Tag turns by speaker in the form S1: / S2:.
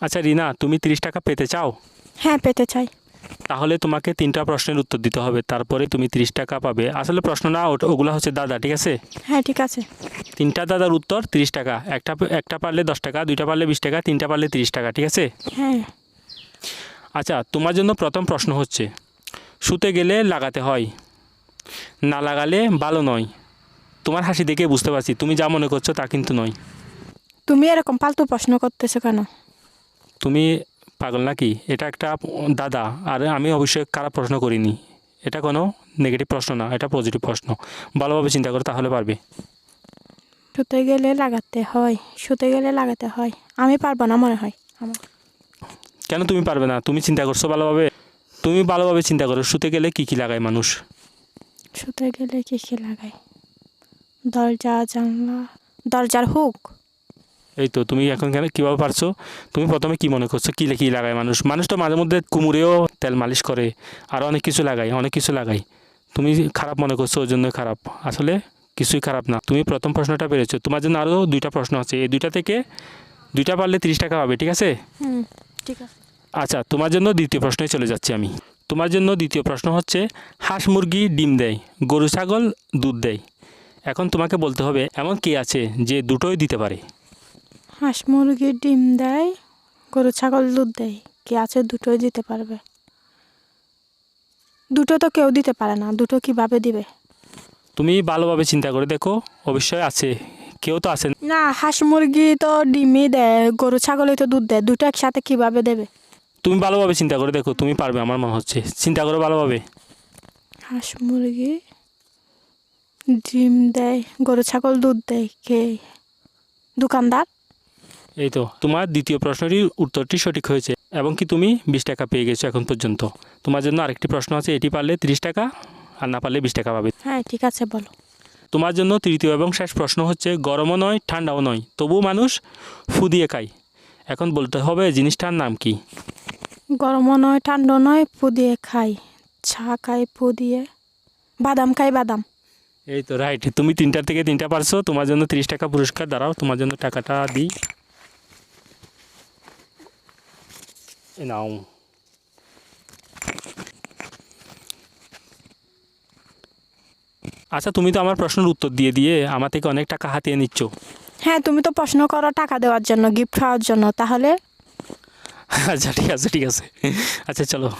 S1: আচ্ছা রিনা তুমি তিরিশ টাকা পেতে চাও?
S2: হ্যাঁ পেতে চাই।
S1: তাহলে তোমাকে তিনটা প্রশ্নের উত্তর দিতে হবে তারপরে তুমি তিরিশ টাকা পাবে। আসলে প্রশ্ন না ওটা- ওগুলো হচ্ছে দাদা ঠিক আছে?
S2: হ্যাঁ ঠিক আছে।
S1: তিনটা দাদার উত্তর তিরিশ টাকা একটা একটা পারলে দশ টাকা দুইটা পারলে বিশ টাকা তিনটা পারলে তিরিশ টাকা ঠিক আছে?
S2: হ্যাঁ।
S1: আচ্ছা তোমার জন্য প্রথম প্রশ্ন হচ্ছে শুতে গেলে লাগাতে হয় না লাগালে ভালো নয়। তোমার হাসি দেখে বুঝতে পারছি তুমি যা মনে করছ তা কিন্তু নয়।
S2: তুমি এরকম পাল্টু প্রশ্ন করতেছো কেন?
S1: তুমি পাগল নাকি? এটা একটা দাদা আর আমি অবশ্যই খারাপ প্রশ্ন করিনি। এটা কোনো নেগেটিভ প্রশ্ন না এটা পজিটিভ প্রশ্ন। ভালোভাবে চিন্তা করো তাহলে পারবে।
S2: শুতে গেলে লাগাতে হয় শুতে গেলে লাগাতে হয়। আমি পারব না মনে হয় আমার।
S1: কেন তুমি পারবে না? তুমি চিন্তা করছ ভালোভাবে? তুমি ভালোভাবে চিন্তা করো শুতে গেলে কী কী লাগায় মানুষ?
S2: শুতে গেলে কি কি লাগাই দরজা জানলা দরজার হুক।
S1: এই তো তুমি এখন কেন কীভাবে পারছ? তুমি প্রথমে কি মনে করছ? কী কী লাগায় মানুষ? মানুষ তো মাঝে মধ্যে কুমুরেও তেল মালিশ করে আর অনেক কিছু লাগায় অনেক কিছু লাগায়। তুমি খারাপ মনে করছ ওই জন্য খারাপ। আসলে কিছুই খারাপ না। তুমি প্রথম প্রশ্নটা পেরেছ। তোমার জন্য আরও দুইটা প্রশ্ন আছে। এই দুইটা থেকে দুইটা পারলে তিরিশ টাকা পাবে ঠিক আছে?
S2: ঠিক আছে।
S1: আচ্ছা তোমার জন্য দ্বিতীয় প্রশ্নে চলে যাচ্ছি আমি। তোমার জন্য দ্বিতীয় প্রশ্ন হচ্ছে হাঁস মুরগি ডিম দেয় গরু ছাগল দুধ দেয়। এখন তোমাকে বলতে হবে এমন কে আছে যে দুটোই দিতে পারে?
S2: হাঁস মুরগি ডিম দেয় গরু ছাগল দুধ দেয়। কে আছে দুটোই দিতে পারবে। দুটো তো কেউ দিতে পারে না দুটো কীভাবে দিবে?
S1: তুমি ভালোভাবে চিন্তা করে দেখো অবশ্যই আছে কেউ তো আছে
S2: না। হাঁস মুরগি তো ডিমই দেয় গরু ছাগলই তো দুধ দেয় দুটো একসাথে কীভাবে দেবে?
S1: তুমি ভালোভাবে চিন্তা করে দেখো তুমি পারবে আমার মনে হচ্ছে চিন্তা করো ভালোভাবে।
S2: হাঁস মুরগি ডিম দেয় গরু ছাগল দুধ দেয় কে? দোকানদার?
S1: এই তো তোমার দ্বিতীয় প্রশ্নটির উত্তরটি সঠিক হয়েছে এবং কি তুমি বিশ টাকা পেয়ে গেছো এখন পর্যন্ত। তোমার জন্য আরেকটি প্রশ্ন আছে এটি পারলে তিরিশ টাকা আর না পারলে বিশ টাকা পাবে।
S2: হ্যাঁ ঠিক আছে বলো।
S1: তোমার জন্য তৃতীয় এবং শেষ প্রশ্ন হচ্ছে গরমও নয় ঠান্ডাও নয় তবু মানুষ ফু দিয়ে খায়। এখন বলতে হবে জিনিসটার নাম কি?
S2: গরমও নয় ঠান্ডা নয় পু দিয়ে খাই চা খাই পু দিয়ে বাদাম খাই বাদাম।
S1: এই তো রাইট। তুমি তিনটার থেকে তিনটা পারছ তোমার জন্য তিরিশ টাকা পুরস্কার দাঁড়াও তোমার জন্য টাকাটা দিই। Know. আচ্ছা তুমি তো আমার প্রশ্নের উত্তর দিয়ে দিয়ে আমার থেকে অনেক টাকা হাতিয়ে নিচ্ছ।
S2: হ্যাঁ তুমি তো প্রশ্ন করো টাকা দেওয়ার জন্য গিফট খাওয়ার জন্য তাহলে?
S1: আচ্ছা ঠিক আছে ঠিক আছে। আচ্ছা চলো।